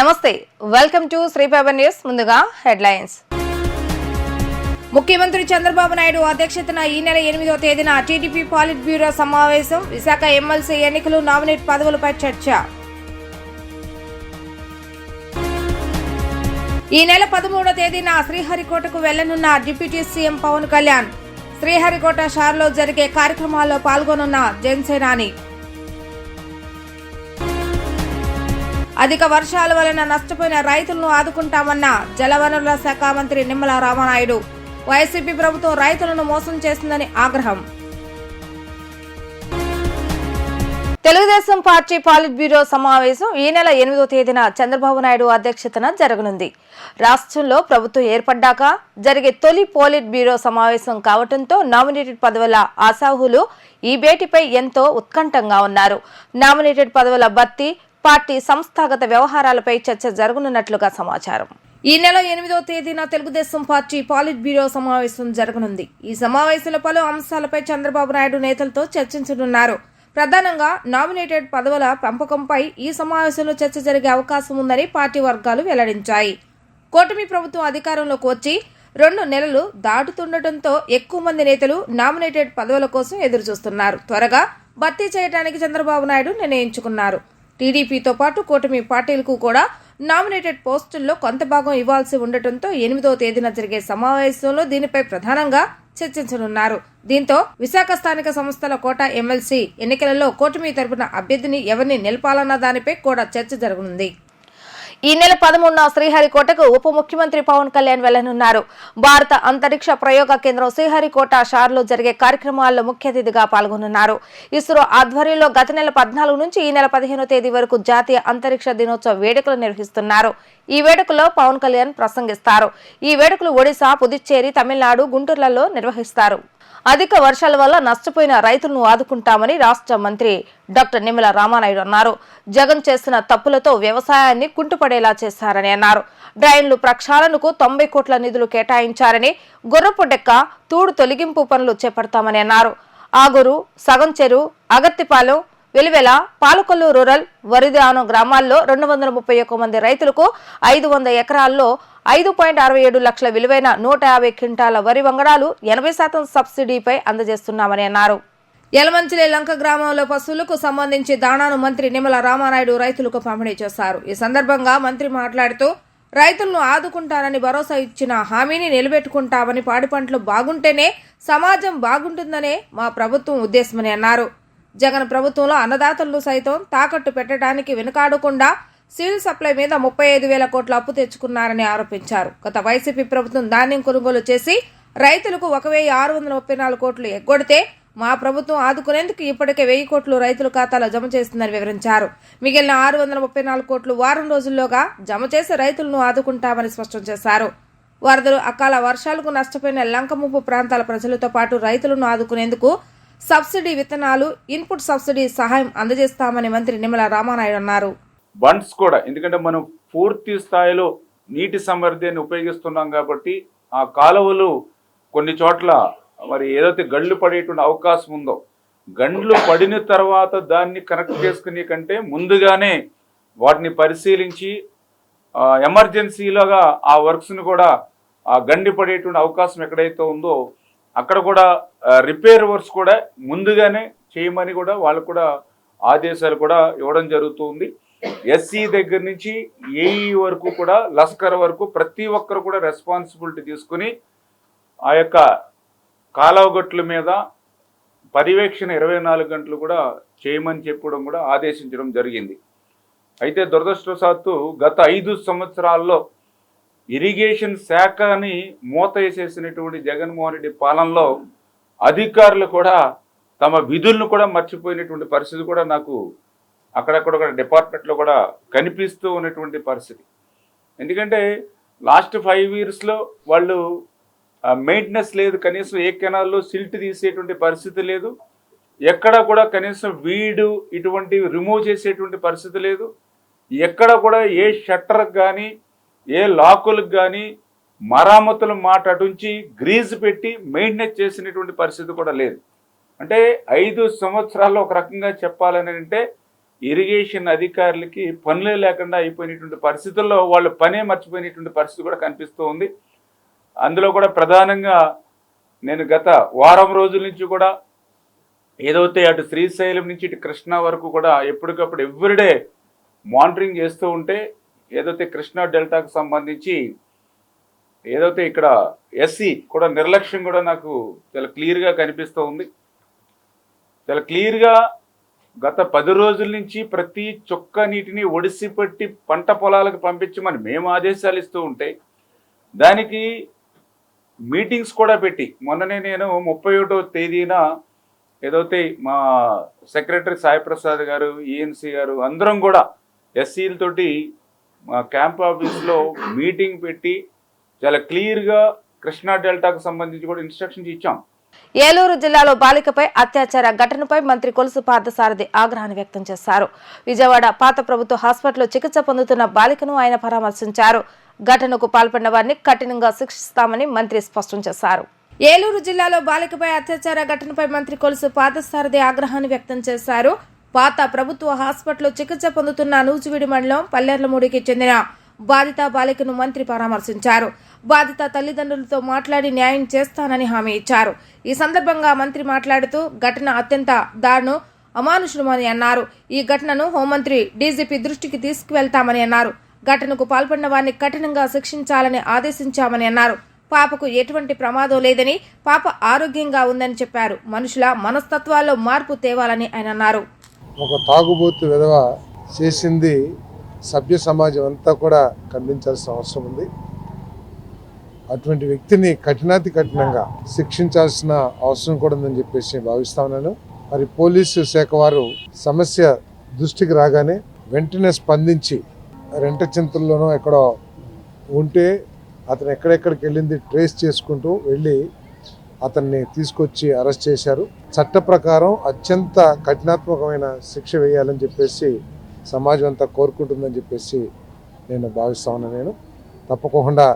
నమస్తే welcome to Sri paper news ముందుగా headlines. ముఖ్యమంత్రి చంద్రబాబు నాయుడు అధ్యక్షతన ఈ నెల ఎనిమిదవ తేదీన టీడీపీ పాలిట్ బ్యూరో సమావేశం విశాఖ ఎమ్మెల్సీ ఎన్నికలు నామినేట్ పదవులపై చర్చ. ఈ నెల పదమూడవ తేదీన శ్రీహరికోటకు వెళ్ళనున్న డిప్యూటీ సీఎం పవన్ కళ్యాణ్ శ్రీహరికోట షార్లో జరిగే కార్యక్రమాల్లో పాల్గొనున్న జనసేనాని. అధిక వర్షాల వలన నష్టపోయిన రైతులను ఆదుకుంటామన్న జలవనరుల శాఖ మంత్రి నిమ్మల రామనాయుడు. వైసీపీ ప్రభుత్వం రైతులను మోసం చేసిందని ఆగ్రహం. తెలుగుదేశం పార్టీ పాలిట్ బ్యూరో సమావేశం ఈ నెల ఎనిమిదో తేదీన చంద్రబాబు నాయుడు అధ్యక్షతన జరగనుంది. రాష్ట్రంలో ప్రభుత్వం ఏర్పడ్డాక జరిగే తొలి పోలిట్ బ్యూరో సమావేశం కావడంతో నామినేటెడ్ పదవుల ఆశాహులు ఈ భేటీపై ఎంతో ఉత్కంఠంగా ఉన్నారు. నామినేటెడ్ పదవుల భర్తీ పార్టీ సంస్థాగత వ్యవహారాలపై చర్చ జరగనున్నట్లుగా సమాచారం. ఈ నెల ఎనిమిదో తేదీన తెలుగుదేశం పార్టీ పాలిట్ బ్యూరో సమావేశం జరగనుంది. ఈ సమావేశంలో పలు అంశాలపై చంద్రబాబు నాయుడు నేతలతో చర్చించనున్నారు. ప్రధానంగా నామినేటెడ్ పదవుల పెంపకంపై ఈ సమావేశంలో చర్చ జరిగే అవకాశం ఉందని పార్టీ వర్గాలు వెల్లడించాయి. కూటమి ప్రభుత్వం అధికారంలోకి వచ్చి రెండు నెలలు దాటుతుండటంతో ఎక్కువ మంది నేతలు నామినేటెడ్ పదవుల కోసం ఎదురుచూస్తున్నారు. త్వరగా భర్తీ చేయడానికి చంద్రబాబు నాయుడు నిర్ణయించుకున్నారు. టీడీపీతో పాటు కూటమి పార్టీలకు కూడా నామినేటెడ్ పోస్టుల్లో కొంత భాగం ఇవ్వాల్సి ఉండటంతో ఎనిమిదో తేదీన జరిగే సమావేశంలో దీనిపై ప్రధానంగా చర్చించనున్నారు. దీంతో విశాఖ స్థానిక సంస్థల కోట ఎమ్మెల్సీ ఎన్నికలలో కూటమి తరపున అభ్యర్థిని ఎవరిని నిలపాలన్న దానిపై కూడా చర్చ జరగనుంది. ఈ నెల పదమూడున శ్రీహరికోటకు ఉప ముఖ్యమంత్రి పవన్ కళ్యాణ్ వెళ్ళనున్నారు భారత అంతరిక్ష ప్రయోగ కేంద్రం శ్రీహరికోట షార్లో జరిగే కార్యక్రమాల్లో ముఖ్య అతిథిగా పాల్గొనున్నారు. ఇస్రో ఆధ్వర్యంలో గత నెల పద్నాలుగు నుంచి ఈ నెల పదిహేనో తేదీ వరకు జాతీయ అంతరిక్ష దినోత్సవ వేడుకలు నిర్వహిస్తున్నారు. ఈ వేడుకలో పవన్ కళ్యాణ్ ప్రసంగిస్తారు. ఈ వేడుకలు ఒడిశా పుదుచ్చేరి తమిళనాడు గుంటూరులలో నిర్వహిస్తారు. అధిక వర్షాల వల్ల నష్టపోయిన రైతులను ఆదుకుంటామని రాష్ట్ర మంత్రి డాక్టర్ నిమ్మల రామానాయుడు అన్నారు. జగన్ చేసిన తప్పులతో వ్యవసాయాన్ని కుంటుపడేలా చేశారని అన్నారు. డ్రైన్లు ప్రక్షాళనకు తొంభై కోట్ల నిధులు కేటాయించారని గుర్రపు డెక్క తూడు తొలగింపు పనులు చేపడతామని అన్నారు. ఆగురు సగం చెరు అగత్తిపాలెం వెలివెల పాలకొల్లు రూరల్ వరిదానం గ్రామాల్లో రెండు వందల ముప్పై ఒక్క మంది రైతులకు ఐదు వంద ఎకరాల్లో ఐదు పాయింట్ అరవై ఏడు లక్షల విలువైన నూట యాభై క్వింటాల వరి వంగడాలు ఎనభై శాతం సబ్సిడీపై అందజేస్తున్నామని అన్నారు. యలమంచిలి లంక గ్రామంలో పశువులకు సంబంధించి దాణాను మంత్రి నిమ్మల రామానాయుడు రైతులకు పంపిణీ చేశారు. ఈ సందర్భంగా మంత్రి మాట్లాడుతూ రైతులను ఆదుకుంటానని భరోసా ఇచ్చిన హామీని నిలబెట్టుకుంటామని పాడి పంటలు బాగుంటేనే సమాజం బాగుంటుందనే మా ప్రభుత్వం ఉద్దేశమని అన్నారు. జగన్ ప్రభుత్వంలో అన్నదాతలను సైతం తాకట్టు పెట్టడానికి వెనుకాడకుండా సివిల్ సప్లై మీద ముప్పై ఐదు వేల కోట్ల అప్పు తెచ్చుకున్నారని ఆరోపించారు. గత వైసీపీ ప్రభుత్వం ధాన్యం కొనుగోలు చేసి రైతులకు ఒక వెయ్యి ఆరు వందల ముప్పై నాలుగు కోట్లు ఎగ్గొడితే మా ప్రభుత్వం ఆదుకునేందుకు ఇప్పటికే వెయ్యి కోట్లు రైతుల ఖాతాలో జమ చేస్తుందని వివరించారు. మిగిలిన ఆరు వందల ముప్పై నాలుగు కోట్లు వారం రోజుల్లోగా జమ చేసి రైతులను ఆదుకుంటామని స్పష్టం చేశారు. వరదలు అకాల వర్షాలకు నష్టపోయిన లంక ముప్పు ప్రాంతాల ప్రజలతో పాటు రైతులను ఆదుకునేందుకు సబ్సిడీ విత్తనాలు ఇన్పుట్ సబ్సిడీ సహాయం అందజేస్తామని మంత్రి నిమ్మల రామానాయుడు అన్నారు. బండ్స్ కూడా ఎందుకంటే మనం పూర్తి స్థాయిలో నీటి సమర్థ్యాన్ని ఉపయోగిస్తున్నాం కాబట్టి ఆ కాలువలు కొన్ని చోట్ల మరి ఏదైతే గండ్లు పడేటువంటి అవకాశం ఉందో గండ్లు పడిన తర్వాత దాన్ని కనెక్ట్ చేసుకునే కంటే ముందుగానే వాటిని పరిశీలించి ఎమర్జెన్సీలోగా ఆ వర్క్స్ని కూడా ఆ గండి పడేటువంటి అవకాశం ఎక్కడైతే ఉందో అక్కడ కూడా రిపేర్ వర్క్స్ కూడా ముందుగానే చేయమని కూడా వాళ్ళు కూడా ఆదేశాలు కూడా ఇవ్వడం జరుగుతుంది. ఎస్సీ దగ్గర నుంచి ఏఈ వరకు కూడా లస్కర్ వరకు ప్రతి ఒక్కరు కూడా రెస్పాన్సిబిలిటీ తీసుకుని ఆ యొక్క కాలువగట్ల మీద పర్యవేక్షణ ఇరవై నాలుగు గంటలు కూడా చేయమని చెప్పడం కూడా ఆదేశించడం జరిగింది. అయితే దురదృష్టవశాత్తు గత ఐదు సంవత్సరాల్లో ఇరిగేషన్ శాఖని మూత వేసేసినటువంటి జగన్మోహన్ రెడ్డి పాలనలో అధికారులు కూడా తమ విధులను కూడా మర్చిపోయినటువంటి పరిస్థితి కూడా నాకు అక్కడక్కడ కూడా డిపార్ట్మెంట్లో కూడా కనిపిస్తూ ఉన్నటువంటి పరిస్థితి. ఎందుకంటే లాస్ట్ ఫైవ్ ఇయర్స్లో వాళ్ళు మెయింటెనెన్స్ లేదు కనీసం ఏ కెనాల్లో సిల్ట్ తీసేటువంటి పరిస్థితి లేదు. ఎక్కడ కూడా కనీసం వీడు ఇటువంటివి రిమూవ్ చేసేటువంటి పరిస్థితి లేదు. ఎక్కడ కూడా ఏ షట్టర్కి కానీ ఏ లాకులకు కానీ మరామతుల మాట అటుంచి గ్రీజ్ పెట్టి మెయింటెనెన్స్ చేసినటువంటి పరిస్థితి కూడా లేదు. అంటే ఐదు సంవత్సరాల్లో ఒక రకంగా చెప్పాలని అంటే ఇరిగేషన్ అధికారులకి పనులే లేకుండా అయిపోయినటువంటి పరిస్థితుల్లో వాళ్ళు పనే మర్చిపోయినటువంటి పరిస్థితి కూడా కనిపిస్తూ ఉంది. అందులో కూడా ప్రధానంగా నేను గత వారం రోజుల నుంచి కూడా ఏదైతే అటు శ్రీశైలం నుంచి ఇటు కృష్ణా వరకు కూడా ఎప్పటికప్పుడు ఎవ్రీడే మానిటరింగ్ చేస్తూ ఉంటే ఏదైతే కృష్ణా డెల్టాకు సంబంధించి ఏదైతే ఇక్కడ ఎస్సీ కూడా నిర్లక్ష్యం కూడా నాకు చాలా క్లియర్గా కనిపిస్తూ ఉంది. చాలా క్లియర్గా గత పది రోజుల నుంచి ప్రతి చొక్క నీటిని ఒడిసిపెట్టి పంట పొలాలకు పంపించమని మేము ఆదేశాలు ఇస్తూ ఉంటే దానికి మీటింగ్స్ కూడా పెట్టి మొన్ననే నేను ముప్పై ఒకటో తేదీన ఏదైతే మా సెక్రటరీ సాయిప్రసాద్ గారు ఈఎన్సీ గారు అందరం కూడా ఎస్సీలతోటి మా క్యాంప్ ఆఫీస్లో మీటింగ్ పెట్టి చాలా క్లియర్గా కృష్ణా డెల్టాకు సంబంధించి కూడా ఇన్స్ట్రక్షన్స్ ఇచ్చాం. ఏలూరు జిల్లాలో బాలికపై అత్యాచార ఘటనపై మంత్రి కొలుసు పార్థసారథి ఆగ్రహాన్ని వ్యక్తం చేశారు. విజయవాడ పాత ప్రభుత్వ హాస్పిటల్లో చికిత్స పొందుతున్న బాలికను ఆయన పరామర్శించారు. ఘటనకు పాల్పడిన వారిని కఠినంగా శిక్షిస్తామని మంత్రి స్పష్టం చేశారు. ఏలూరు జిల్లాలో బాలికపై అత్యాచార ఘటనపై మంత్రి కొలుసు పార్థసారథి ఆగ్రహాన్ని వ్యక్తం చేశారు. పాత ప్రభుత్వ హాస్పిటల్లో చికిత్స పొందుతున్న నూజివీడి మండలం పల్లెర్లమూడికి చెందిన బాధిత బాలికను మంత్రి పరామర్శించారు. బాధిత తల్లిదండ్రులతో మాట్లాడి న్యాయం చేస్తానని హామీ ఇచ్చారు. ఈ సందర్భంగా మంత్రి మాట్లాడుతూ ఘటన అత్యంత దారుణం అమానుషులమని అన్నారు. ఈ ఘటనను హోంమంత్రి డీజీపీ దృష్టికి తీసుకువెళ్తామని అన్నారు. ఘటనకు పాల్పడిన వారిని కఠినంగా శిక్షించాలని ఆదేశించామని అన్నారు. పాపకు ఎటువంటి ప్రమాదం లేదని పాప ఆరోగ్యంగా ఉందని చెప్పారు. మనుషుల మనస్తత్వాల్లో మార్పు తేవాలని ఆయన అన్నారు. ఒక తాగుబోతు విధవ చేసింది సభ్య సమాజం అంతా కూడా ఖండించాల్సిన అవసరం ఉంది. అటువంటి వ్యక్తిని కఠినాతి కఠినంగా శిక్షించాల్సిన అవసరం కూడా ఉందని చెప్పేసి భావిస్తా ఉన్నాను. మరి పోలీసు శాఖ వారు సమస్య దృష్టికి రాగానే వెంటనే స్పందించి రెంట చింతల్లోనో ఎక్కడో ఉంటే అతను ఎక్కడెక్కడికి వెళ్ళింది ట్రేస్ చేసుకుంటూ వెళ్ళి అతన్ని తీసుకొచ్చి అరెస్ట్ చేశారు. చట్ట ప్రకారం అత్యంత కఠినాత్మకమైన శిక్ష వేయాలని చెప్పేసి సమాజం అంతా కోరుకుంటుందని చెప్పేసి నేను భావిస్తా నేను. తప్పకుండా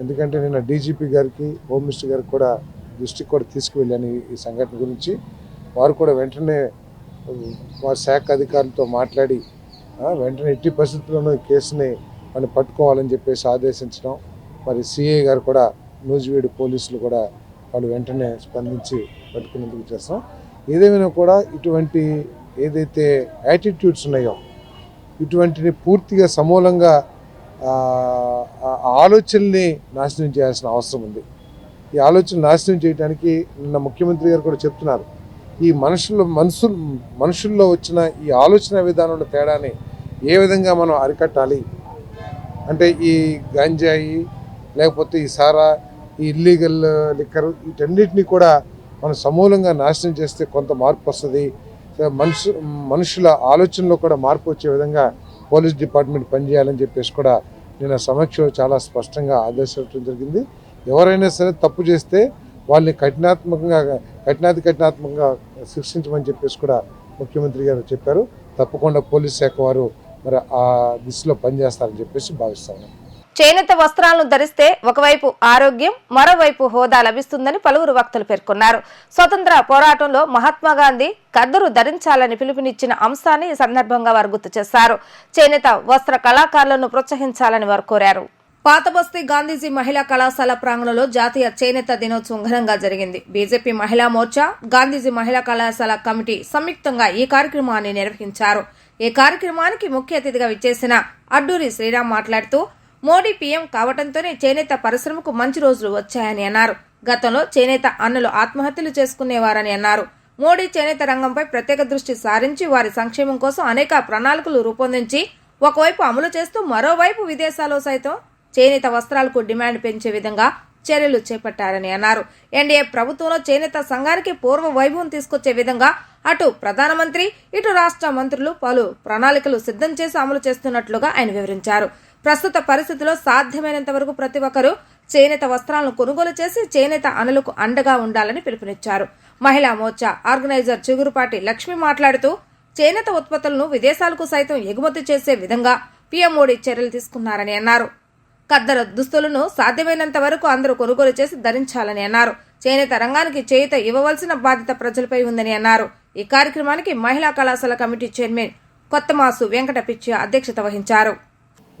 ఎందుకంటే నేను డీజీపీ గారికి హోమ్ మినిస్టర్ గారికి కూడా దృష్టికి కూడా తీసుకువెళ్ళాను ఈ- సంఘటన గురించి. వారు కూడా వెంటనే వారి శాఖ అధికారులతో మాట్లాడి వెంటనే ఎట్టి పరిస్థితుల్లోనూ కేసుని మనం పట్టుకోవాలని చెప్పేసి ఆదేశించడం మరి సిఐ గారు కూడా నూజివీడు పోలీసులు కూడా వాళ్ళు వెంటనే స్పందించి పట్టుకునేందుకు చేస్తాం. ఏదేమైనా కూడా ఇటువంటి ఏదైతే యాటిట్యూడ్స్ ఉన్నాయో ఇటువంటిని పూర్తిగా సమూలంగా ఆ, ఆలోచనల్ని నాశనం చేయాల్సిన అవసరం ఉంది. ఈ ఆలోచన నాశనం చేయడానికి నిన్న ముఖ్యమంత్రి గారు కూడా చెప్తున్నారు. ఈ మనుషుల్లో మనసులు మనుషుల్లో వచ్చిన ఈ ఆలోచన విధానంలో తేడాని ఏ విధంగా మనం అరికట్టాలి? అంటే ఈ గాంజాయి లేకపోతే ఈ సారా ఈ ఇల్లీగల్ లిక్కర్ వీటన్నిటిని కూడా మనం సమూలంగా నాశనం చేస్తే కొంత మార్పు వస్తుంది. మనుషు మనుషుల ఆలోచనలో కూడా మార్పు వచ్చే విధంగా పోలీస్ డిపార్ట్మెంట్ పనిచేయాలని చెప్పేసి కూడా నేను సమక్షంలో చాలా స్పష్టంగా ఆదేశించడం జరిగింది. ఎవరైనా సరే తప్పు చేస్తే వాళ్ళని కఠినాత్మకంగా కఠినాతి కఠినాత్మకంగా శిక్షించమని చెప్పేసి కూడా ముఖ్యమంత్రి గారు చెప్పారు. తప్పకుండా పోలీస్ శాఖ వారు మరి ఆ దిశలో పనిచేస్తారని చెప్పేసి భావిస్తాను చేనేత వస్త్రాలను ధరిస్తే ఒకవైపు ఆరోగ్యం మరోవైపు హోదా లభిస్తుందని పలువురు వక్తలు పేర్కొన్నారు. స్వతంత్ర పోరాటంలో మహాత్మా గాంధీ కద్దరు ధరించాలని పిలుపునిచ్చిన అంశాన్ని ఈ సందర్భంగా వారు గుర్తు చేశారు. చేనేత వస్త్ర కళాకారులను ప్రోత్సహించాలని వారు కోరారు. పాతబస్తీ గాంధీజీ మహిళా కళాశాల ప్రాంగణంలో జాతీయ చేనేత దినోత్సవం ఘనంగా జరిగింది. బీజేపీ మహిళా మోర్చా గాంధీజీ మహిళా కళాశాల కమిటీ సంయుక్తంగా ఈ కార్యక్రమాన్ని నిర్వహించారు. ఈ కార్యక్రమానికి ముఖ్య అతిథిగా విచ్చేసిన అడ్డూరి శ్రీరామ్ మాట్లాడుతూ మోడీ పీఎం కావడంతోనే చేనేత పరిశ్రమకు మంచి రోజులు వచ్చాయని అన్నారు. గతంలో చేనేత అన్నలు ఆత్మహత్యలు చేసుకునేవారని అన్నారు. మోడీ చేనేత రంగంపై ప్రత్యేక దృష్టి సారించి వారి సంక్షేమం కోసం అనేక ప్రణాళికలు రూపొందించి ఒకవైపు అమలు చేస్తూ మరోవైపు విదేశాల్లో సైతం చేనేత వస్త్రాలకు డిమాండ్ పెంచే విధంగా చర్యలు చేపట్టారని అన్నారు. ఎన్డీఏ ప్రభుత్వంలో చేనేత సంఘానికి పూర్వ వైభవం తీసుకొచ్చే విధంగా అటు ప్రధానమంత్రి ఇటు రాష్ట్ర మంత్రులు పలు ప్రణాళికలు సిద్ధం చేసి అమలు చేస్తున్నట్లుగా ఆయన వివరించారు. ప్రస్తుత పరిస్థితిలో సాధ్యమైనంత వరకు ప్రతి ఒక్కరూ చేనేత వస్త్రాలను కొనుగోలు చేసి చేనేత అనులకు అండగా ఉండాలని పిలుపునిచ్చారు. మహిళా మోర్చా ఆర్గనైజర్ చిగురుపాటి లక్ష్మి మాట్లాడుతూ చేనేత ఉత్పత్తులను విదేశాలకు సైతం ఎగుమతి చేసే విధంగా పీఎం మోడీ చర్యలు తీసుకున్నారని అన్నారు. ఖద్దరు దుస్తులను సాధ్యమైనంత వరకు అందరూ కొనుగోలు చేసి ధరించాలని అన్నారు. చేనేత రంగానికి చేయుత ఇవ్వవలసిన బాధ్యత ప్రజలపై ఉందని అన్నారు. ఈ కార్యక్రమానికి మహిళా కళాశాల కమిటీ చైర్మన్ కొత్తమాసు వెంకట పిచ్చి అధ్యక్షత వహించారు.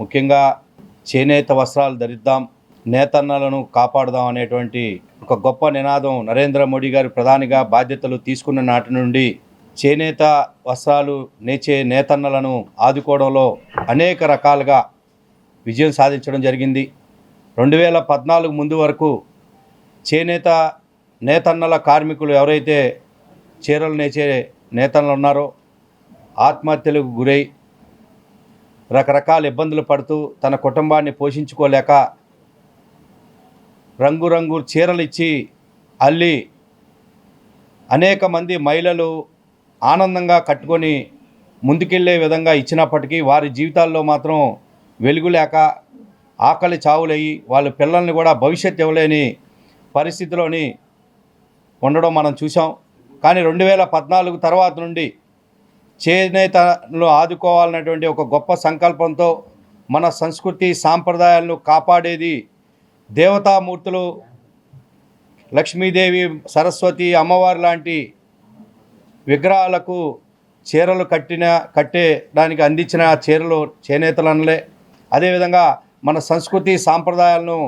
ముఖ్యంగా చేనేత వస్త్రాలు ధరిద్దాం నేతన్నలను కాపాడుదాం అనేటువంటి ఒక గొప్ప నినాదం నరేంద్ర మోడీ గారు ప్రధానిగా బాధ్యతలు తీసుకున్న నాటి నుండి చేనేత వస్త్రాలు నేచే నేతన్నలను ఆదుకోవడంలో అనేక రకాలుగా విజయం సాధించడం జరిగింది. రెండు వేల పద్నాలుగు ముందు వరకు చేనేత నేతన్నల కార్మికులు ఎవరైతే చీరలు నేచే నేతన్నలు ఉన్నారో ఆత్మహత్యలకు గురై రకరకాల ఇబ్బందులు పడుతూ తన కుటుంబాన్ని పోషించుకోలేక రంగురంగు చీరలు ఇచ్చి అల్లి అనేక మంది మహిళలు ఆనందంగా కట్టుకొని ముందుకెళ్ళే విధంగా ఇచ్చినప్పటికీ వారి జీవితాల్లో మాత్రం వెలుగు లేక ఆకలి చావులయ్యి వాళ్ళ పిల్లల్ని కూడా భవిష్యత్తు ఇవ్వలేని పరిస్థితిలోని ఉండడం మనం చూసాం కానీ రెండు వేల పద్నాలుగు తర్వాత నుండి చేనేతను ఆదుకోవాలన్నటువంటి ఒక గొప్ప సంకల్పంతో మన సంస్కృతి సాంప్రదాయాలను కాపాడేది దేవతామూర్తులు లక్ష్మీదేవి సరస్వతి అమ్మవారి లాంటి విగ్రహాలకు చీరలు కట్టిన కట్టేదానికి అందించిన చీరలు చేనేతలనలే. అదేవిధంగా మన సంస్కృతి సాంప్రదాయాలను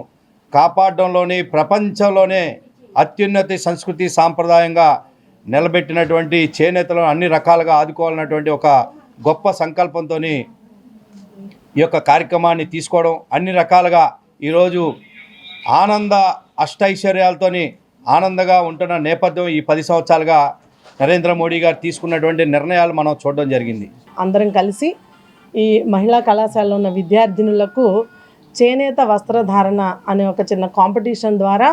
కాపాడడంలోని ప్రపంచంలోనే అత్యున్నతి సంస్కృతి సాంప్రదాయంగా నిలబెట్టినటువంటి చేనేతలను అన్ని రకాలుగా ఆదుకోవాలన్నటువంటి ఒక గొప్ప సంకల్పంతో ఈ యొక్క కార్యక్రమాన్ని తీసుకోవడం అన్ని రకాలుగా ఈరోజు ఆనంద అష్టైశ్వర్యాలతోని ఆనందంగా ఉంటున్న నేపథ్యం ఈ పది సంవత్సరాలుగా నరేంద్ర మోడీ గారు తీసుకున్నటువంటి నిర్ణయాలు మనం చూడడం జరిగింది. అందరం కలిసి ఈ మహిళా కళాశాలలో ఉన్న విద్యార్థినులకు చేనేత వస్త్రధారణ అనే ఒక చిన్న కాంపిటీషన్ ద్వారా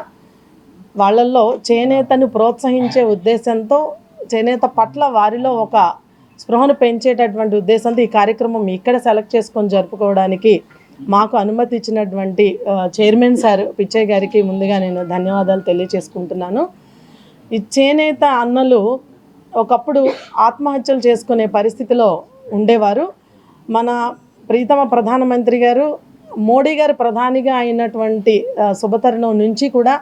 వాళ్ళల్లో చేనేతను ప్రోత్సహించే ఉద్దేశంతో చేనేత పట్ల వారిలో ఒక స్పృహను పెంచేటటువంటి ఉద్దేశంతో ఈ కార్యక్రమం ఇక్కడ సెలెక్ట్ చేసుకొని జరుపుకోవడానికి మాకు అనుమతి ఇచ్చినటువంటి చైర్మన్ సార్ పిచ్చయ్య గారికి ముందుగా నేను ధన్యవాదాలు తెలియచేసుకుంటున్నాను ఈ చేనేత అన్నలు ఒకప్పుడు ఆత్మహత్యలు చేసుకునే పరిస్థితిలో ఉండేవారు. మన ప్రీతమ ప్రధానమంత్రి గారు మోడీ గారు ప్రధానిగా అయినటువంటి శుభతరుణం నుంచి కూడా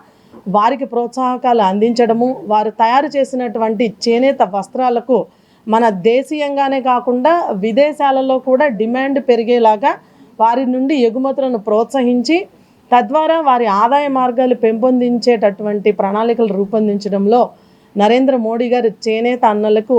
వారికి ప్రోత్సాహకాలు అందించడము వారు తయారు చేసినటువంటి చేనేత వస్త్రాలకు మన దేశీయంగానే కాకుండా విదేశాలలో కూడా డిమాండ్ పెరిగేలాగా వారి నుండి ఎగుమతులను ప్రోత్సహించి తద్వారా వారి ఆదాయ మార్గాలు పెంపొందించేటటువంటి ప్రణాళికలు రూపొందించడంలో నరేంద్ర మోడీ గారు చేనేత అన్నలకు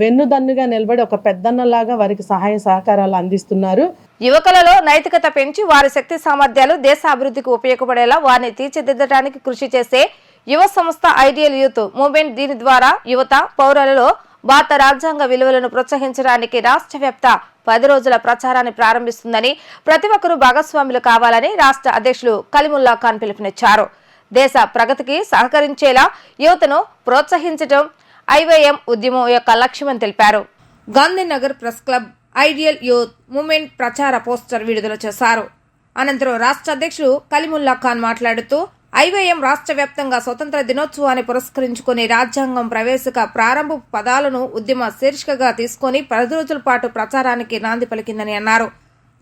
వెన్నుదన్నుగా నిలబడి ఒక పెద్దన్నలాగా వారికి సహాయ సహకారాలు అందిస్తున్నారు. యువకులలో నైతికత పెంచి వారి శక్తి సామర్థ్యాలు దేశ అభివృద్ధికి ఉపయోగపడేలా వారిని తీర్చిదిద్దడానికి కృషి చేసే యువ సంస్థ ఐడియల్ యూత్ మూవ్మెంట్ దీని ద్వారా యువత పౌరులలో భారత రాజ్యాంగ విలువలను ప్రోత్సహించడానికి రాష్ట్ర వ్యాప్త పది రోజుల ప్రచారాన్ని ప్రారంభిస్తుందని ప్రతి ఒక్కరూ భాగస్వాములు కావాలని రాష్ట్ర అధ్యక్షులు కలిముల్లా ఖాన్ పిలుపునిచ్చారు. దేశ ప్రగతికి సహకరించేలా యువతను ప్రోత్సహించడం ఐవైఎం ఉద్యమం యొక్క లక్ష్యమని తెలిపారు. Gandhinagar press club ideal youth movement ప్రచార పోస్టర్ విడుదల చేశారు. అనంతరం రాష్ట్ర అధ్యక్షుడు కలిముల్లా ఖాన్ మాట్లాడుతూ ఐవైఎం రాష్ట్ర వ్యాప్తంగా స్వతంత్ర దినోత్సవాన్ని పురస్కరించుకుని రాజ్యాంగం ప్రవేశిక ప్రారంభ పదాలను ఉద్యమ శీర్షికగా తీసుకొని పది రోజుల పాటు ప్రచారానికి నాంది పలికిందని అన్నారు.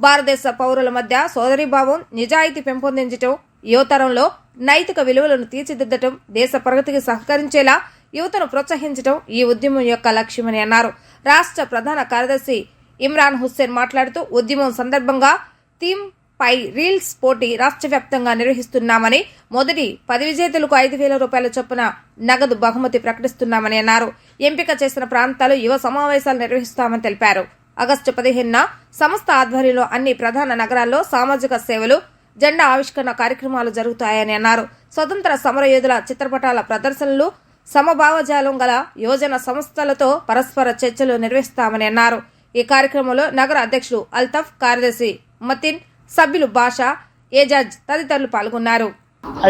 భారతదేశ పౌరుల మధ్య సోదరీభావం నిజాయితీ పెంపొందించటం యువతరంలో నైతిక విలువలను తీర్చిదిద్దటం దేశ ప్రగతికి సహకరించేలా యువతను ప్రోత్సహించడం ఈ ఉద్యమం యొక్క లక్ష్యమని అన్నారు. రాష్ట్ర ప్రధాన కార్యదర్శి ఇమ్రాన్ హుస్సేన్ మాట్లాడుతూ ఉద్యమం సందర్భంగా థీమ్ పై రీల్స్ పోటీ రాష్ట్ర వ్యాప్తంగా నిర్వహిస్తున్నామని మొదటి పది విజేతలకు ఐదు వేల రూపాయల చొప్పున నగదు బహుమతి ప్రకటిస్తున్నామని అన్నారు. ఎంపిక చేసిన ప్రాంతాలు యువ సమావేశాలు నిర్వహిస్తామని తెలిపారు. ఆగస్టు పదిహేనున సంస్థ ఆధ్వర్యంలో అన్ని ప్రధాన నగరాల్లో సామాజిక సేవలు జెండా ఆవిష్కరణ కార్యక్రమాలు జరుగుతాయని అన్నారు. స్వతంత్ర సమరయోధుల చిత్రపటాల ప్రదర్శనలు సమభావజాలం గల యోజన సంస్థలతో పరస్పర చర్చలు నిర్వహిస్తామని అన్నారు. ఈ కార్యక్రమంలో నగర అధ్యక్షులు అల్తఫ్ కార్యదర్శి మతిన్ సభ్యులు భాష ఏజాజ్ తదితరులు పాల్గొన్నారు.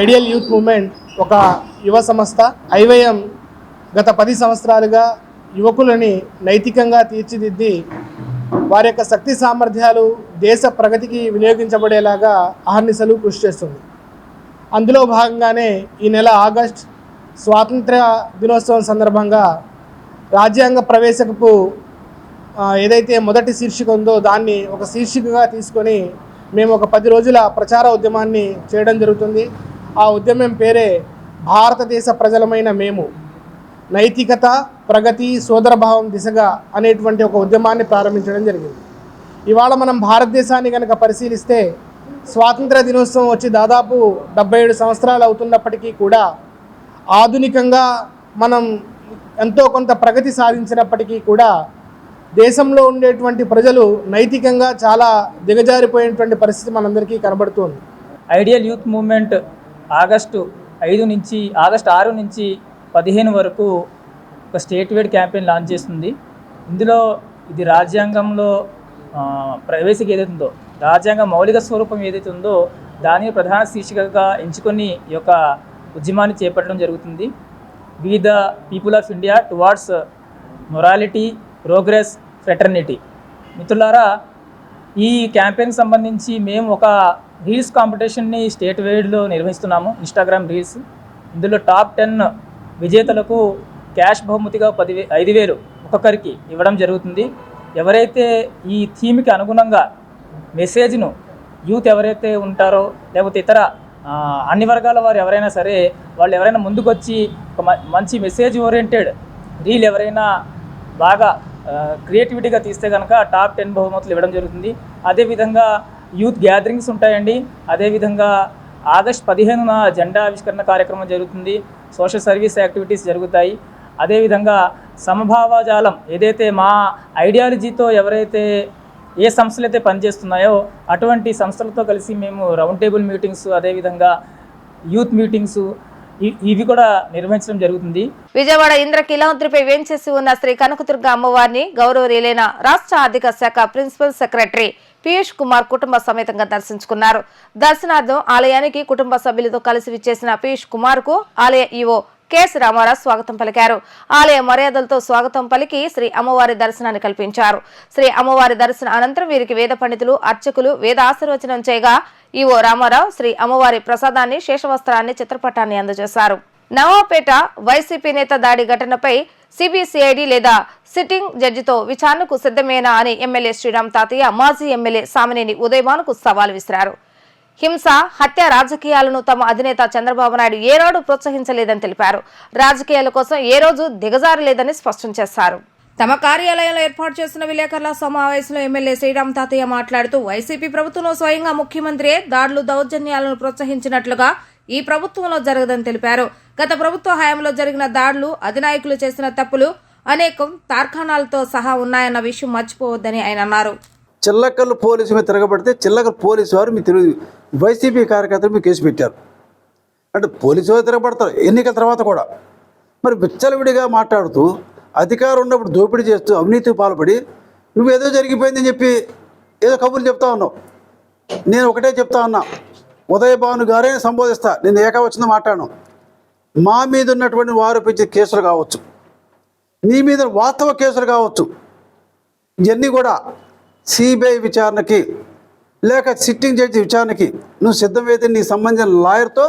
ఐడియల్ యూత్ మూమెంట్ ఒక యువ సంస్థ ఐవైఎం గత పది సంవత్సరాలుగా యువకులని నైతికంగా తీర్చిదిద్ది వారి యొక్క శక్తి సామర్థ్యాలు దేశ ప్రగతికి వినియోగించబడేలాగా అహర్నిశలు కృషి చేస్తుంది. అందులో భాగంగానే ఈ నెల ఆగస్ట్ స్వాతంత్ర దినోత్సవం సందర్భంగా రాజ్యాంగ ప్రవేశకపు ఏదైతే మొదటి శీర్షిక ఉందో దాన్ని ఒక శీర్షికగా తీసుకొని మేము ఒక పది రోజుల ప్రచార ఉద్యమాన్ని చేయడం జరుగుతుంది. ఆ ఉద్యమం పేరే భారతదేశ ప్రజలమైన మేము. నైతికత ప్రగతి సోదరభావం దిశగా అనేటువంటి ఒక ఉద్యమాన్ని ప్రారంభించడం జరిగింది. ఇవాళ మనం భారతదేశాన్ని కనుక పరిశీలిస్తే స్వాతంత్ర దినోత్సవం వచ్చి దాదాపు డెబ్బై ఏడు సంవత్సరాలు అవుతున్నప్పటికీ కూడా ఆధునికంగా మనం ఎంతో కొంత ప్రగతి సాధించినప్పటికీ కూడా దేశంలో ఉండేటువంటి ప్రజలు నైతికంగా చాలా దిగజారిపోయినటువంటి పరిస్థితి మనందరికీ కనబడుతుంది. ఐడియల్ యూత్ మూవ్మెంట్ ఆగస్టు ఐదు నుంచి ఆగస్టు ఆరు నుంచి పదిహేను వరకు ఒక స్టేట్ వైడ్ క్యాంపెయిన్ లాంచ్ చేస్తుంది. ఇందులో ఇది రాజ్యాంగంలో ప్రవేశిక ఏదైతే ఉందో రాజ్యాంగ మౌలిక స్వరూపం ఏదైతే ఉందో దానిని ప్రధాన శీర్షికగా ఎంచుకొని ఈ యొక్క ఉద్యమాన్ని చేపట్టడం జరుగుతుంది. We the people of India towards morality progress fraternity. మిత్రులారా ఈ క్యాంపెయిన్ సంబంధించి మేము ఒక రీల్స్ కాంపిటీషన్ని స్టేట్ వైడ్లో నిర్వహిస్తున్నాము ఇన్స్టాగ్రామ్ రీల్స్. ఇందులో టాప్ టెన్ విజేతలకు క్యాష్ బహుమతిగా పదివే ఐదు వేలు ఒక్కొక్కరికి ఇవ్వడం జరుగుతుంది. ఎవరైతే ఈ థీమ్కి అనుగుణంగా మెసేజ్ను యూత్ ఎవరైతే ఉంటారో లేకపోతే ఇతర అన్ని వర్గాల వారు ఎవరైనా సరే వాళ్ళు ఎవరైనా ముందుకొచ్చి ఒక మ- మంచి మెసేజ్ ఓరియంటెడ్ రీల్ ఎవరైనా బాగా క్రియేటివిటీగా తీస్తే కనుక టాప్ టెన్ బహుమతులు ఇవ్వడం జరుగుతుంది. అదేవిధంగా యూత్ గ్యాదరింగ్స్ ఉంటాయండి. అదేవిధంగా ఆగస్ట్ పదిహేనున జెండా ఆవిష్కరణ కార్యక్రమం జరుగుతుంది. సోషల్ సర్వీస్ యాక్టివిటీస్ జరుగుతాయి. అదేవిధంగా సమభావజాలం ఏదైతే మా ఐడియాలజీతో ఎవరైతే ఏ సంస్థలు అయితే పనిచేస్తున్నాయో అటువంటి సంస్థలతో కలిసి మేము రౌండ్ టేబుల్ మీటింగ్స్ అదేవిధంగా యూత్ మీటింగ్స్ ఇ- ఇవి కూడా నిర్వహించడం జరుగుతుంది. విజయవాడ ఇంద్రకీలాద్రిపై వేంచేసి ఉన్న శ్రీ కనకదుర్గ అమ్మవారిని గౌరవ రీలైన రాష్ట్ర ఆర్థిక శాఖ ప్రిన్సిపల్ సెక్రటరీ పీయూష్ కుమార్ కుటుంబ సమేతంగా దర్శించుకున్నారు. దర్శనార్థం ఆలయానికి కుటుంబ సభ్యులతో కలిసి విచ్చేసిన పీయూష్ కుమార్కు ఆలయ ఈవో కెఎస్ రామారావు స్వాగతం పలికారు. ఆలయ మర్యాదలతో స్వాగతం పలికి శ్రీ అమ్మవారి దర్శనాన్ని కల్పించారు. శ్రీ అమ్మవారి దర్శన అనంతరం వీరికి వేద పండితులు అర్చకులు వేద ఆశీర్వచనం చేయగా ఈవో రామారావు శ్రీ అమ్మవారి ప్రసాదాన్ని శేషవస్త్రాన్ని చిత్రపటాన్ని అందజేశారు. నవాపేట వైసీపీ నేత దాడి ఘటనపై సిబిసిఐడి లేదా సిట్టింగ్ జడ్జితో విచారణకు సిద్ధమేనా అని ఎమ్మెల్యే శ్రీరామ్ తాతయ్య మాజీ ఎమ్మెల్యే సామినేని ఉదయభానుకు సవాల్ విసిరారు. హింస హత్య రాజకీయాలను తమ అధినేత చంద్రబాబు నాయుడు ఏనాడు ప్రోత్సహించలేదని తెలిపారు. రాజకీయాల కోసం ఏ రోజు దిగజారలేదని స్పష్టం చేశారు. తమ కార్యాలయంలో ఏర్పాటు చేసిన విలేకరుల సమావేశంలో ఎమ్మెల్యే శ్రీరామ్ తాతయ్య మాట్లాడుతూ వైసీపీ ప్రభుత్వంలో స్వయంగా ముఖ్యమంత్రి దాడులు దౌర్జన్యాలను ప్రోత్సహించినట్లుగా ఈ ప్రభుత్వంలో జరగదని తెలిపారు. గత ప్రభుత్వ హయాంలో జరిగిన దాడులు అధినాయకులు చేసిన తప్పులు అనేకం తార్ఖానాలతో సహా ఉన్నాయన్న విషయం మర్చిపోవద్దని ఆయన అన్నారు. చిల్లకల్లు పోలీసు మీద తిరగబడితే చిల్లకల్లు పోలీసు వారు మీ తిరుగు వైసీపీ కార్యకర్తలు మీకు కేసు పెట్టారు. అంటే పోలీసు వారు తిరగబడతారు ఎన్నికల తర్వాత కూడా. మరి విచ్చలవిడిగా మాట్లాడుతూ అధికారం ఉన్నప్పుడు దోపిడీ చేస్తూ అవినీతికి పాల్పడి నువ్వేదో జరిగిపోయిందని చెప్పి ఏదో కబుర్లు చెప్తా ఉన్నావు. నేను ఒకటే చెప్తా ఉన్నా. ఉదయ భాను గారే సంబోధిస్తా. నేను ఏకవచ్చిందో మాట్లాడను. మా మీద ఉన్నటువంటి వారు పెంచే కేసులు కావచ్చు. నీ మీద వాస్తవ కేసులు కావచ్చు. ఇవన్నీ కూడా సిబిఐ విచారణకి లేక సిట్టింగ్ జడ్జి విచారణకి నువ్వు సిద్ధమైతే నీ సంబంధించిన లాయర్తో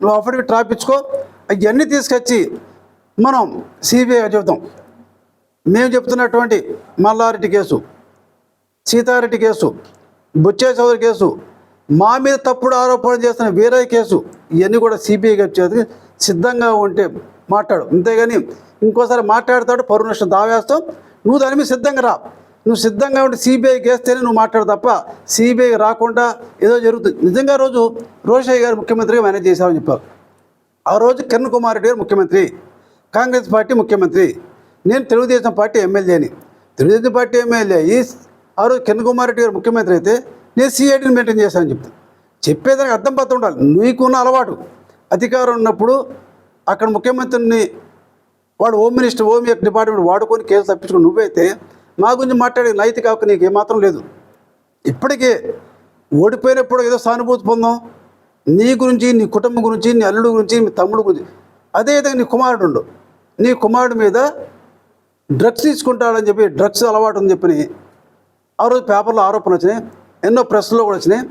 నువ్వు అఫిడవిట్ రాపించుకో అవన్నీ తీసుకొచ్చి మనం సిబిఐ చెబుతాం. మేము చెప్తున్నటువంటి Mallareddy case Seethareddy case బుచ్చే Chowdary case మా మీద తప్పుడు ఆరోపణలు చేస్తున్న వీరయ్య కేసు ఇవన్నీ కూడా సిబిఐకి వచ్చేది సిద్ధంగా ఉంటే మాట్లాడు. అంతేగాని ఇంకోసారి మాట్లాడతాడు పరువు నష్టం దావేస్తావు నువ్వు దాని మీద సిద్ధంగా రా. నువ్వు సిద్ధంగా ఉంటే సిబిఐ కేస్తేనే నువ్వు మాట్లాడు తప్ప సిబిఐ రాకుండా ఏదో జరుగుతుంది. నిజంగా రోజు రోషయ్య గారు ముఖ్యమంత్రిగా మేనేజ్ చేశామని చెప్పారు. ఆ రోజు కిరణ్ కుమార్ రెడ్డి గారు ముఖ్యమంత్రి కాంగ్రెస్ పార్టీ ముఖ్యమంత్రి నేను తెలుగుదేశం పార్టీ ఎమ్మెల్యేని తెలుగుదేశం పార్టీ ఎమ్మెల్యే ఈ ఆ రోజు కిరణ్ కుమార్ రెడ్డి గారు ముఖ్యమంత్రి అయితే నేను సిఐడిని మెయింటైన్ చేశానని చెప్తాను చెప్పేదానికి అర్థం పత్రం ఉండాలి. నీకున్న అలవాటు. అధికారం ఉన్నప్పుడు అక్కడ ముఖ్యమంత్రిని వాడు హోమ్ మినిస్టర్ హోమ్ డిపార్ట్మెంట్ వాడుకొని కేసు తప్పించుకుని నువ్వైతే మా గురించి మాట్లాడే నైతిక హక్కు నీకు ఏమాత్రం లేదు. ఇప్పటికే ఓడిపోయినప్పుడు ఏదో సానుభూతి పొందాం నీ గురించి నీ కుటుంబం గురించి నీ అల్లుడు గురించి నీ తమ్ముడు గురించి. అదేవిధంగా నీ కుమారుడు ఉండు. నీ కుమారుడు మీద డ్రగ్స్ తీసుకుంటాడని చెప్పి డ్రగ్స్ అలవాటు అని చెప్పి ఆ రోజు పేపర్లో ఆరోపణలు వచ్చినాయి. ఎన్నో ప్రెస్లో కూడా వచ్చినాయి.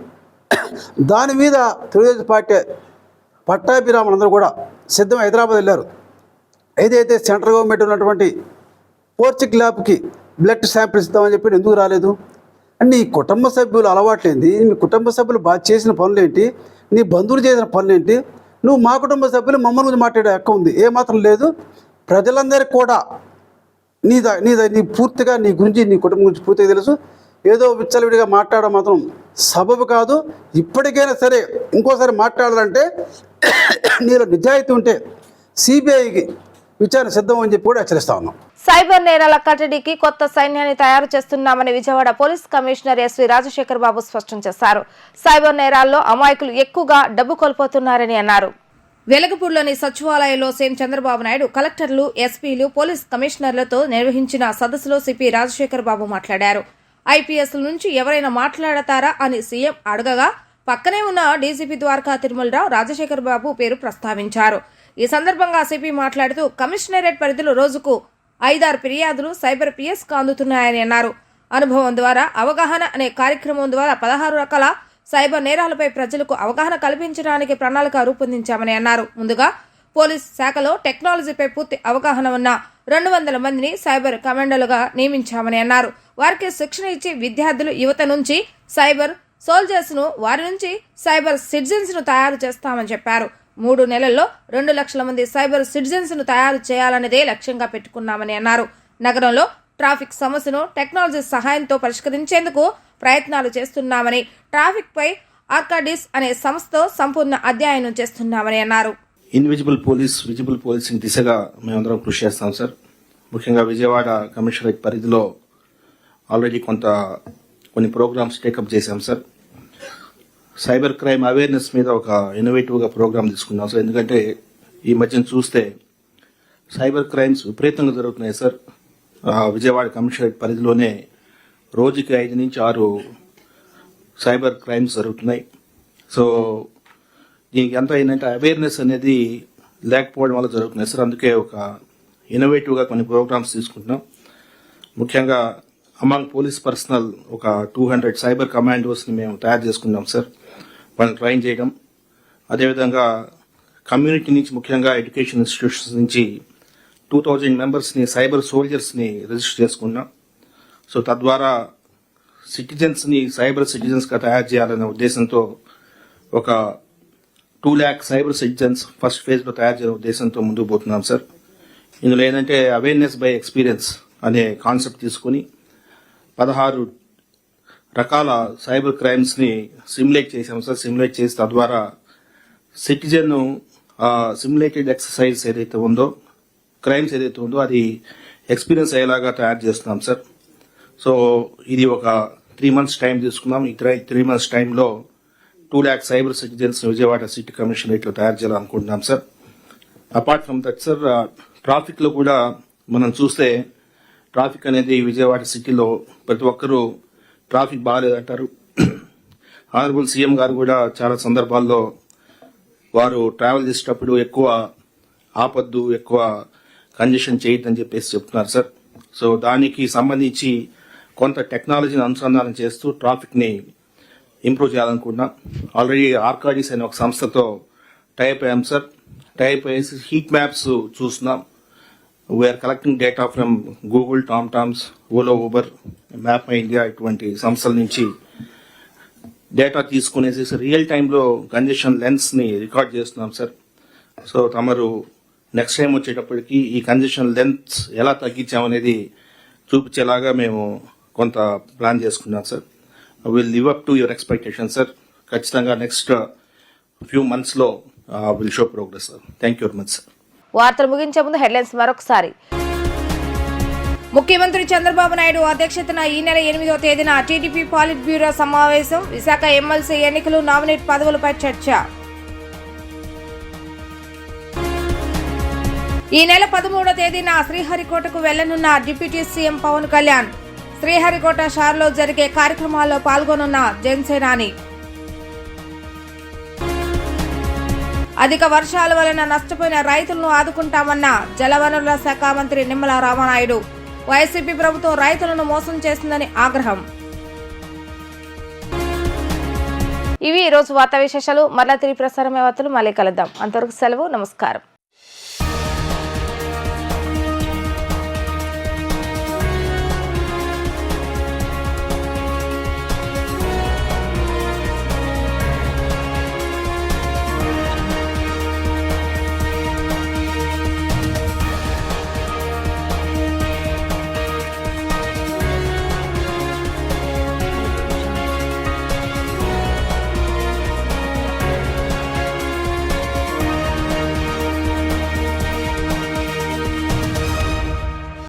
దాని మీద తెలుగుదేశం పార్టీ పట్టాభిరాములందరూ కూడా సిద్ధం. హైదరాబాద్ వెళ్ళారు. ఏదైతే సెంట్రల్ గవర్నమెంట్ ఉన్నటువంటి పోర్చిక్ ల్యాబ్కి బ్లడ్ శాంపిల్స్ ఇద్దామని చెప్పి ఎందుకు రాలేదు? నీ కుటుంబ సభ్యులు అలవాట్లేంది నీ కుటుంబ సభ్యులు బాగా చేసిన పనులేంటి నీ బంధువులు చేసిన పనులేంటి నువ్వు మా కుటుంబ సభ్యులు మమ్మల్ని గురించి మాట్లాడే హక్కు ఉంది. ఏ మాత్రం లేదు. ప్రజలందరికీ కూడా నీ ద నీ ద- నీ పూర్తిగా నీ గురించి నీ కుటుంబం గురించి పూర్తిగా తెలుసు. ఏదో విచ్చలవిడిగా మాట్లాడడం మాత్రం సబబు కాదు. ఇప్పటికైనా సరే ఇంకోసారి మాట్లాడాలంటే నీలో నిజాయితీ ఉంటే సిబిఐకి విచారణ సిద్ధం అని చెప్పి కూడా హెచ్చరిస్తా ఉన్నాం. సైబర్ నేరాల కట్టడికి కొత్త సైన్యాన్ని తయారు చేస్తున్నామని Vijayawada police commissioner S V Rajasekhar Babu స్పష్టం చేశారు. సైబర్ నేరాల్లో అమాయకులు ఎక్కువగా డబ్బు కోల్పోతున్నారని అన్నారు. వెలగపూడిలోని సచివాలయంలో సీఎం చంద్రబాబు నాయుడు కలెక్టర్లు ఎస్పీలు పోలీస్ కమిషనర్లతో నిర్వహించిన సదస్సులో సిపి రాజశేఖర్ బాబు మాట్లాడారు. ఐపీఎస్ నుంచి ఎవరైనా మాట్లాడతారా అని సీఎం అడగగా పక్కనే ఉన్న డీసీపీ ద్వారకా తిరుమలరావు రాజశేఖర్ బాబు పేరు ప్రస్తావించారు. ఈ సందర్భంగా సిపి మాట్లాడుతూ కమిషనరేట్ పరిధిలో రోజుకు ఐదారు ఫిర్యాదులు సైబర్ పిఎస్ అందుతున్నాయని అన్నారు. అనుభవం ద్వారా అవగాహన అనే కార్యక్రమం ద్వారా పదహారు రకాల సైబర్ నేరాలపై ప్రజలకు అవగాహన కల్పించడానికి ప్రణాళిక రూపొందించామని అన్నారు. ముందుగా పోలీస్ శాఖలో టెక్నాలజీపై పూర్తి అవగాహన ఉన్న రెండు వందల మందిని సైబర్ కమాండోలుగా నియమించామని అన్నారు. వారికి శిక్షణ ఇచ్చి విద్యార్థులు యువత నుంచి సైబర్ సోల్జర్స్ను వారి నుంచి సైబర్ సిటిజన్స్ను తయారు చేస్తామని చెప్పారు. మూడు నెలల్లో రెండు లక్షల మంది సైబర్ సిటిజన్స్ను తయారు చేయాలన్నదే లక్ష్యంగా పెట్టుకున్నామని అన్నారు. నగరంలో ట్రాఫిక్ సమస్యను టెక్నాలజీ సహాయంతో పరిష్కరించేందుకు ప్రయత్నాలు చేస్తున్నామని ట్రాఫిక్ పై ఆర్కాడిస్ అనే సంస్థతో సంపూర్ణ అధ్యయనం చేస్తున్నామని అన్నారు. ఇన్విజిబుల్ పోలీస్ విజిబుల్ పోలీసింగ్ దిశగా మేమందరం కృషి చేస్తాం సార్ ముఖ్యంగా విజయవాడ కమిషనరేట్ పరిధిలో ఆల్రెడీ కొంత కొన్ని ప్రోగ్రామ్స్ టేకప్ చేశాం సార్ సైబర్ క్రైమ్ అవేర్నెస్ మీద ఒక ఇన్నోవేటివ్గా ప్రోగ్రామ్ తీసుకున్నాం సార్. ఎందుకంటే ఈ మధ్యన చూస్తే సైబర్ క్రైమ్స్ విపరీతంగా జరుగుతున్నాయి సార్. విజయవాడ కమిషనరేట్ పరిధిలోనే రోజుకి ఐదు నుంచి ఆరు సైబర్ క్రైమ్స్ జరుగుతున్నాయి. సో దీనికి ఎంత ఏంటంటే అవేర్నెస్ అనేది లేకపోవడం వల్ల జరుగుతున్నాయి సార్. అందుకే ఒక ఇన్నోవేటివ్గా కొన్ని ప్రోగ్రామ్స్ తీసుకుంటున్నాం. ముఖ్యంగా అమాంగ్ పోలీస్ పర్సనల్ ఒక టూ హండ్రెడ్ సైబర్ కమాండోస్ని మేము తయారు చేసుకున్నాం సార్. వాళ్ళని ట్రైన్ చేయడం. అదేవిధంగా కమ్యూనిటీ నుంచి ముఖ్యంగా ఎడ్యుకేషన్ ఇన్స్టిట్యూషన్స్ నుంచి టూ థౌజండ్ మెంబర్స్ని సైబర్ సోల్జర్స్ని రిజిస్టర్ చేసుకున్నాం. సో తద్వారా సిటిజన్స్ని సైబర్ సిటిజన్స్గా తయారు చేయాలనే ఉద్దేశంతో ఒక two lakh cyber citizens first ఫేజ్లో తయారు చేయడం ఉద్దేశంతో ముందుకు పోతున్నాం సార్. ఇందులో ఏంటంటే అవేర్నెస్ బై ఎక్స్పీరియన్స్ అనే కాన్సెప్ట్ తీసుకుని పదహారు రకాల సైబర్ క్రైమ్స్ని సిమ్యులేట్ చేసాం సార్. సిమ్యులేట్ చేసి తద్వారా సిటిజన్ సిమ్యులేటెడ్ ఎక్సర్సైజ్ ఏదైతే ఉందో క్రైమ్స్ ఏదైతే ఉందో అది ఎక్స్పీరియన్స్ అయ్యేలాగా తయారు చేస్తున్నాం సార్. సో ఇది ఒక త్రీ మంత్స్ టైం తీసుకున్నాం. ఈ త్రీ త్రీ మంత్స్ టైంలో two lakh cyber citizens Vijayawada city కమిషనరేట్లో తయారు చేయాలనుకుంటున్నాం sir. Apart from that sir ట్రాఫిక్లో కూడా మనం చూస్తే ట్రాఫిక్ అనేది విజయవాడ సిటీలో ప్రతి ఒక్కరూ ట్రాఫిక్ బాగాలేదంటారు ఆనరబుల్ సీఎం గారు కూడా చాలా సందర్భాల్లో వారు ట్రావెల్ చేసేటప్పుడు ఎక్కువ ఆపద్దు ఎక్కువ కంజెషన్ చేయొద్దని చెప్పేసి చెప్తున్నారు సార్. సో దానికి సంబంధించి కొంత టెక్నాలజీని అనుసంధానం చేస్తూ ట్రాఫిక్ని ఇంప్రూవ్ చేయాలనుకుంటున్నాం. ఆల్రెడీ ఆర్కాడీస్ అనే ఒక సంస్థతో టైప్ అయ్యాం సార్. టైప్ అయ్యేసి హీట్ మ్యాప్స్ చూస్తున్నాం. We are collecting data from Google TomTom Ola Uber map India ఇటువంటి సంస్థల నుంచి డేటా తీసుకునేసి రియల్ టైంలో కంజెషన్ లెన్స్ని రికార్డ్ చేస్తున్నాం సార్ సో తమరు నెక్స్ట్ టైం వచ్చేటప్పటికి ఈ కంజెషన్ లెన్స్ ఎలా తగ్గించామనేది చూపించేలాగా మేము కొంత ప్లాన్ చేసుకున్నాం sir will live up to your expectation sir ఖచ్చితంగా నెక్స్ట్ ఫ్యూ మంత్స్లో will show progress sir thank you very much sir వార్తలు ముగించే ముందు హెడ్లైన్స్ మరొకసారి. ముఖ్యమంత్రి చంద్రబాబు నాయుడు అధ్యక్షతన ఈ నెల ఎనిమిదవ తేదీన టీడీపీ పాలిట్ బ్యూరో సమావేశం విశాఖ ఎమ్మెల్సీ ఎన్నికలు నామినేట్ పదవులపై చర్చ. ఈ నెల పదమూడవ తేదీన శ్రీహరికోటకు వెళ్ళనున్న డిప్యూటీ సీఎం పవన్ కళ్యాణ్. శ్రీహరికోట షార్లో జరిగే కార్యక్రమాల్లో పాల్గొనున్న జనసేనాని. అధిక వర్షాల వలన నష్టపోయిన రైతులను ఆదుకుంటామన్న జలవనరుల శాఖ మంత్రి నిమ్మల రామనాయుడు. వైసీపీ ప్రభుత్వం రైతులను మోసం చేసిందని ఆగ్రహం. ఇవి ఈరోజు రోజు వార్తా విశేషాలు. మరలా తిరిగి ప్రసారమే వార్తలు మళ్ళీ కలుద్దాం. అంతవరకు సెలవు నమస్కారం.